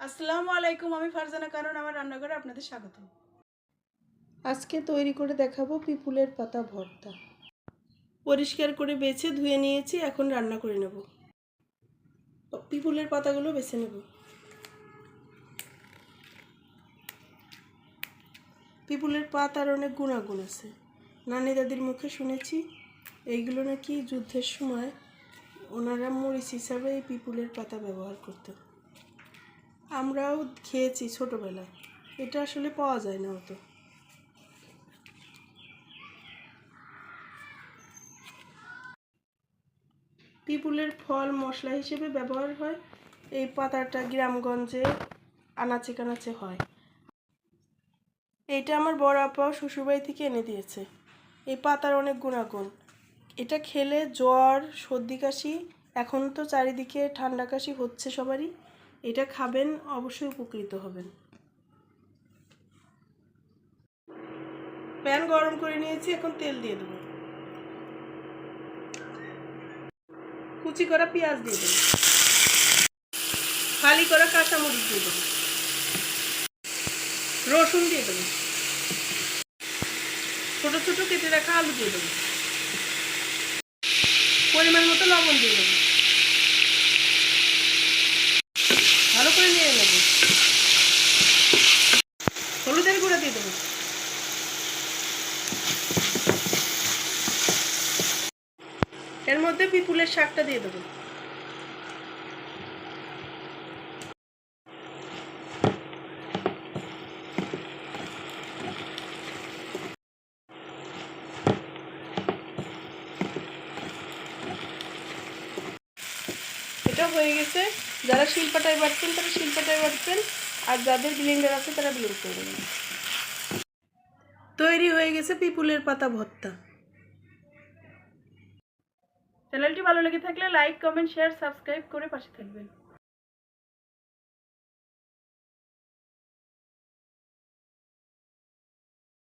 আসসালামু আলাইকুম আমি ফারজানা কারণ আমার রান্নাঘরে আপনাদের স্বাগত। আজকে তৈরি করে দেখাবো পিপুলের পাতা ভর্তা। পরিষ্কার করে বেছে ধুয়ে নিয়েছি এখন রান্না করে নেব। পিপুলের পাতাগুলো বেছে নেব। পিপুলের পাতার অনেক গুণাগুণ আছে। নানি দাদির মুখে শুনেছি এইগুলো নাকি যুদ্ধের সময় ওনারা মরিচ হিসাবে এই পিপুলের পাতা ব্যবহার করতেন। আমরাও খেয়েছি ছোটবেলায়। এটা আসলে পাওয়া যায় না অত। পিপুলের ফল, মশলা হিসেবে ব্যবহার হয়। এই পাতাটা গ্রামগঞ্জে আনাচে কানাচে হয়। এইটা আমার বড় আপা শ্বশুরবাড়ি থেকে এনে দিয়েছে। এই পাতার অনেক গুণাগুণ। এটা খেলে জ্বর, সর্দি কাশি, এখন তো চারিদিকে ঠান্ডা কাশি হচ্ছে সবারই। এটা খাবেন, অবশ্যই উপকৃত হবেন। প্যান গরম করে নিয়েছি, এখন তেল দিয়ে দেবো। কুচি করা পেঁয়াজ দিয়ে দেবো। খালি করা কাঁচামরিচ দিয়ে দেবো। রসুন দিয়ে দেবো। ছোট ছোট কেটে রাখা আলু দিয়ে দেবো। পরিমাণ মতো লবণ দিয়ে দেবো ভালো করে নিয়ে নেব হলুদের গুঁড়া দিয়ে দেবো। এর মধ্যে পিপুলের শাকটা দিয়ে দেবো। এটা হয়ে গেছে যারা শিল্পাটায় বাটছেন তারা শিল্পাটায় বাড়ছেন আর যাদের ব্লেন্ডার আছে, তারা ব্লেন্ড করবেন তৈরি হয়ে গেছে পিপুলের পাতা ভর্তা। চ্যানেলটি ভালো লেগে থাকলে লাইক কমেন্ট শেয়ার সাবস্ক্রাইব করে পাশে থাকবেন।